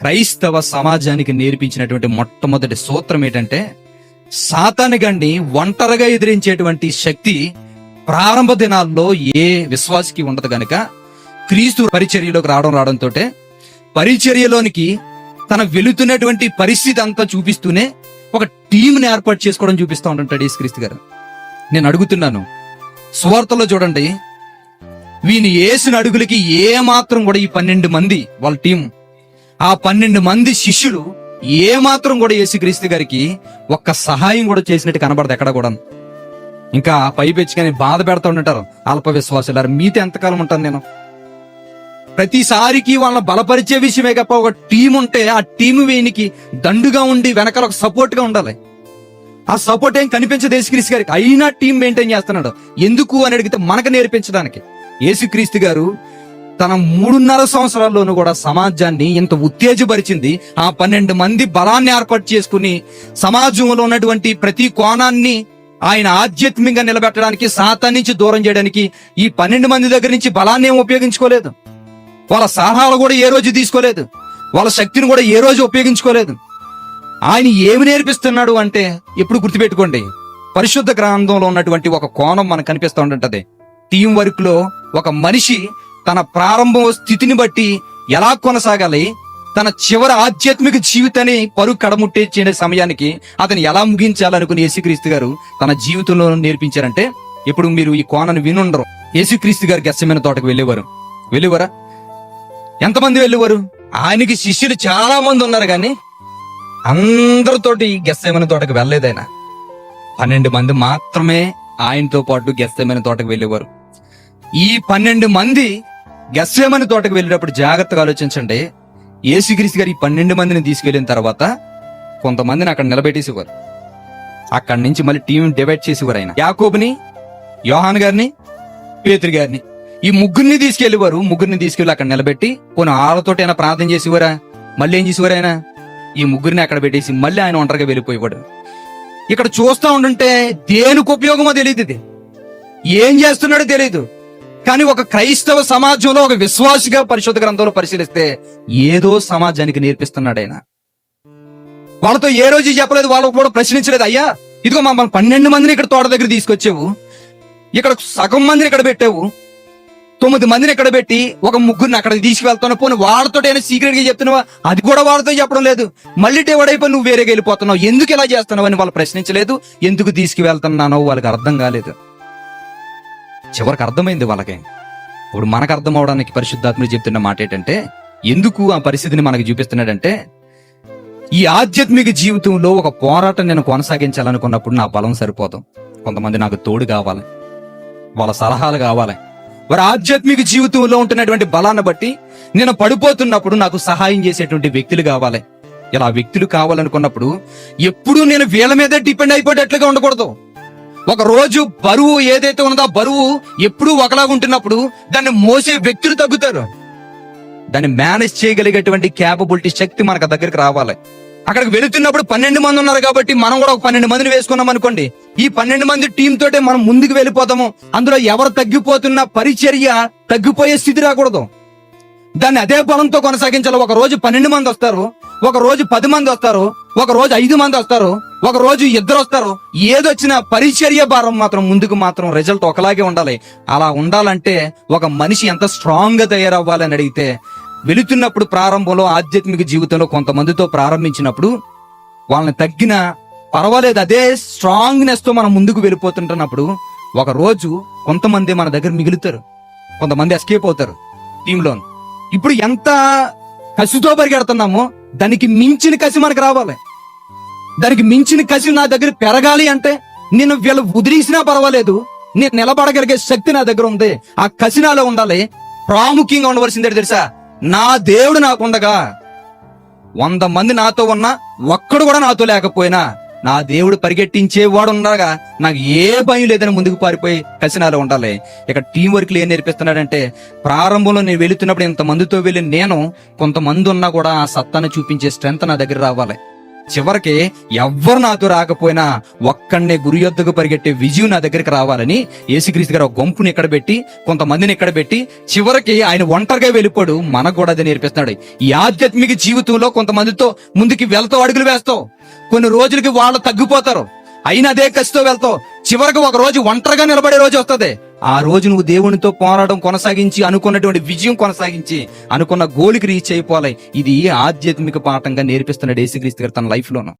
క్రైస్తవ సమాజానికి నేర్పించినటువంటి మొట్టమొదటి సూత్రం ఏంటంటే సాతాని గండి ఒంటరిగా ఎదిరించేటువంటి శక్తి ప్రారంభ దినాల్లో ఏ విశ్వాసికి ఉండదు కనుక క్రీస్తు పరిచర్యలోకి రావడం రావడంతో పరిచర్యలోనికి తన వెళుతున్నటువంటి పరిస్థితి అంతా చూపిస్తూనే ఒక టీంని ఏర్పాటు చేసుకోవడం చూపిస్తూ ఉంటుంటాడు యేసుక్రీస్తు గారు. నేను అడుగుతున్నాను సువార్తలో చూడండి వీని వేసిన అడుగులకి ఏ మాత్రం కూడా ఈ పన్నెండు మంది వాళ్ళ టీం ఆ పన్నెండు మంది శిష్యులు ఏ మాత్రం కూడా యేసుక్రీస్తు గారికి ఒక్క సహాయం కూడా చేసినట్టు కనబడదు ఎక్కడ కూడా. ఇంకా పై పెంచుకొని బాధ పెడతా ఉంటారు అల్ప విశ్వాసులారు మీతో ఎంతకాలం ఉంటాను నేను? ప్రతిసారికి వాళ్ళని బలపరిచే విషయమే గప్ప ఒక టీం ఉంటే ఆ టీం వీనికి దండుగా ఉండి వెనకాల ఒక సపోర్ట్గా ఉండాలి. ఆ సపోర్ట్ ఏం కనిపించదు యేసుక్రీస్తు గారికి. అయినా టీం మెయింటైన్ చేస్తున్నాడు. ఎందుకు అని అడిగితే మనకు నేర్పించడానికి. యేసుక్రీస్తు గారు తన మూడున్నర సంవత్సరాల్లోనూ కూడా సమాజాన్ని ఇంత ఉత్తేజపరిచింది. ఆ పన్నెండు మంది బలాన్ని ఏర్పాటు చేసుకుని సమాజంలో ఉన్నటువంటి ప్రతి కోణాన్ని ఆయన ఆధ్యాత్మికంగా నిలబెట్టడానికి సాతా నుంచి దూరం చేయడానికి ఈ పన్నెండు మంది దగ్గర నుంచి బలాన్ని ఏం ఉపయోగించుకోలేదు. వాళ్ళ సలహాలు కూడా ఏ రోజు తీసుకోలేదు. వాళ్ళ శక్తిని కూడా ఏ రోజు ఉపయోగించుకోలేదు. ఆయన ఏమి నేర్పిస్తున్నాడు అంటే ఎప్పుడు గుర్తుపెట్టుకోండి. పరిశుద్ధ గ్రంథంలో ఉన్నటువంటి ఒక కోణం మనకు కనిపిస్తూ ఉంటుంటది. టీం వర్క్లో ఒక మనిషి తన ప్రారంభ స్థితిని బట్టి ఎలా కొనసాగాలి? తన చివరి ఆధ్యాత్మిక జీవితాన్ని పరుగు కడముట్టేచ్చే సమయానికి అతను ఎలా ముగించాలనుకుని యేసుక్రీస్తు గారు తన జీవితంలో నేర్పించారంటే ఇప్పుడు మీరు ఈ కోణను వినుండరు. యేసుక్రీస్తు గారు గెస్సమైన తోటకు వెళ్ళేవారు. వెళ్ళేవారా? ఎంతమంది వెళ్ళేవారు? ఆయనకి శిష్యులు చాలా మంది ఉన్నారు కానీ అందరితోటి గెస్సమైన తోటకు వెళ్ళలేదు ఆయన. పన్నెండు మంది మాత్రమే ఆయనతో పాటు గెస్సమైన తోటకు వెళ్ళేవారు. ఈ పన్నెండు మంది గెస్సేమని తోటకు వెళ్ళేటప్పుడు జాగ్రత్తగా ఆలోచించండి. యేసుక్రీస్తు గారు ఈ పన్నెండు మందిని తీసుకెళ్ళిన తర్వాత కొంతమందిని అక్కడ నిలబెట్టేసేవారు. అక్కడి నుంచి మళ్ళీ టీం డివైడ్ చేసేవారు ఆయన. యాకోబుని యోహాన్ గారిని పేతురు గారిని. ఈ ముగ్గురిని తీసుకెళ్ళేవారు ముగ్గురిని తీసుకెళ్ళి అక్కడ నిలబెట్టి కొన్ని ఆళ్ళతోటి అయినా ప్రార్థన చేసేవారా? మళ్ళీ ఏం చేసేవారు ఆయన? ఈ ముగ్గురిని అక్కడ పెట్టేసి మళ్ళీ ఆయన ఒంటరిగా వెళ్ళిపోయేవాడు. ఇక్కడ చూస్తా ఉండుంటే దేనికి ఉపయోగమో తెలియదు ఇది. ఏం చేస్తున్నాడో తెలియదు కానీ ఒక క్రైస్తవ సమాజంలో ఒక విశ్వాసిగా పరిశుద్ధ గ్రంథంలో పరిశీలిస్తే ఏదో సమాజానికి నేర్పిస్తున్నాడు ఆయన వాళ్ళతో ఏ రోజు చెప్పలేదు వాళ్ళకు కూడా ప్రశ్నించలేదు అయ్యా ఇదిగో మమ్మల్ని పన్నెండు మందిని ఇక్కడ తోట దగ్గర తీసుకొచ్చావు ఇక్కడ సగం మందిని ఇక్కడ పెట్టావు తొమ్మిది మందిని ఇక్కడ పెట్టి ఒక ముగ్గురిని అక్కడ తీసుకువెళ్తున్నా పోనీ వాళ్ళతో సీక్రెట్గా చెప్తున్నావా? అది కూడా వాళ్ళతో చెప్పడం లేదు. మళ్ళీ టేవడైపోయి నువ్వు వేరేగా వెళ్ళిపోతున్నావు. ఎందుకు ఇలా చేస్తున్నావు అని వాళ్ళు ప్రశ్నించలేదు. ఎందుకు తీసుకువెళ్తున్నానో వాళ్ళకి అర్థం కాలేదు. చివరికి అర్థమైంది వాళ్ళకి. ఇప్పుడు మనకు అర్థం అవడానికి పరిశుద్ధాత్ముడు చెప్తున్న మాట ఏంటంటే ఎందుకు ఆ పరిస్థితిని మనకు చూపిస్తున్నాడంటే ఈ ఆధ్యాత్మిక జీవితంలో ఒక పోరాటం నేను కొనసాగించాలనుకున్నప్పుడు నా బలం సరిపోదు. కొంతమంది నాకు తోడు కావాలి. వాళ్ళ సలహాలు కావాలి. వారి ఆధ్యాత్మిక జీవితంలో ఉంటున్నటువంటి బలాన్ని బట్టి నేను పడిపోతున్నప్పుడు నాకు సహాయం చేసేటువంటి వ్యక్తులు కావాలి. ఇలా వ్యక్తులు కావాలనుకున్నప్పుడు ఎప్పుడూ నేను వీళ్ళ మీద డిపెండ్ అయిపోయేటట్లుగా ఉండకూడదు. ఒక రోజు బరువు ఏదైతే ఉన్నదో ఆ బరువు ఎప్పుడూ ఒకలాగా ఉంటున్నప్పుడు దాన్ని మోసే వ్యక్తులు తగ్గుతారు. దాన్ని మేనేజ్ చేయగలిగేటువంటి క్యాపబిలిటీ శక్తి మనకు దగ్గరికి రావాలి. అక్కడికి వెళుతున్నప్పుడు పన్నెండు మంది ఉన్నారు కాబట్టి మనం కూడా ఒక పన్నెండు మందిని వేసుకున్నాం అనుకోండి. ఈ పన్నెండు మంది టీం తోటే మనం ముందుకు వెళ్ళిపోతాము. అందులో ఎవరు తగ్గిపోతున్న పరిచర్య తగ్గిపోయే స్థితి రాకూడదు. దాన్ని అదే బలంతో కొనసాగించాలి. ఒక రోజు పన్నెండు మంది వస్తారు. ఒక రోజు పది మంది వస్తారు. ఒక రోజు ఐదు మంది వస్తారు. ఒక రోజు ఇద్దరు వస్తారు. ఏదొచ్చినా పరిచర్య భారం మాత్రం ముందుకు మాత్రం రిజల్ట్ ఒకలాగే ఉండాలి. అలా ఉండాలంటే ఒక మనిషి ఎంత స్ట్రాంగ్గా తయారవ్వాలని అడిగితే వెళుతున్నప్పుడు ప్రారంభంలో ఆధ్యాత్మిక జీవితంలో కొంతమందితో ప్రారంభించినప్పుడు వాళ్ళని తగ్గిన పర్వాలేదు అదే స్ట్రాంగ్నెస్తో మనం ముందుకు వెళ్ళిపోతుంటున్నప్పుడు ఒక రోజు కొంతమంది మన దగ్గర మిగులుతారు. కొంతమంది ఎస్కేప్ అవుతారు టీంలో ఇప్పుడు ఎంత కసితో పరిగెడుతున్నామో దానికి మించిన కసి మనకు రావాలి. దానికి మించిన కసి నా దగ్గర పెరగాలి అంటే నేను వీళ్ళు ఉదిరేసినా పర్వాలేదు. నేను నిలబడగలిగే శక్తి నా దగ్గర ఉంది. ఆ కసి నాలో ఉండాలి. ప్రాముఖ్యంగా ఉండవలసిందే తెలుసా? నా దేవుడు నాకుండగా వంద మంది నాతో ఉన్నా ఒక్కడు కూడా నాతో లేకపోయినా నా దేవుడు పరిగెట్టించేవాడు ఉండగా నాకు ఏ భయం లేదని ముందుకు పారిపోయి కసినాలో ఉండాలి. ఇక టీం వర్క్లు ఏం నేర్పిస్తున్నాడంటే ప్రారంభంలో నేను వెళుతున్నప్పుడు ఇంత మందితో వెళ్ళి నేను కొంతమంది ఉన్నా కూడా ఆ సత్తాను చూపించే స్ట్రెంత్ నా దగ్గర రావాలి. చివరికి ఎవ్వరు నాతో రాకపోయినా ఒక్కడనే గురి యొద్దకు పరిగెట్టే విజయం నా దగ్గరికి రావాలని యేసుక్రీస్తు గారు ఒక ఇక్కడ పెట్టి కొంతమందిని ఇక్కడ పెట్టి చివరికి ఆయన ఒంటరిగా వెళ్ళిపోడు. మనకు కూడా అది నేర్పిస్తున్నాడు. ఈ ఆధ్యాత్మిక జీవితంలో కొంతమందితో ముందుకి వెళ్తావు అడుగులు వేస్తావు. కొన్ని రోజులకి వాళ్ళు తగ్గిపోతారు. అయినా అదే కసితో వెళ్తావు. చివరికి ఒక రోజు ఒంటరిగా నిలబడే రోజు వస్తుంది. ఆ రోజు నువ్వు దేవునితో పోరాటం కొనసాగించి అనుకున్నటువంటి విజయం కొనసాగించి అనుకున్న గోలికి రీచ్ అయిపోవాలి. ఇది ఆధ్యాత్మిక పాఠంగా నేర్పిస్తున్నాడు యేసుక్రీస్తు గారు తన లైఫ్లోనూ.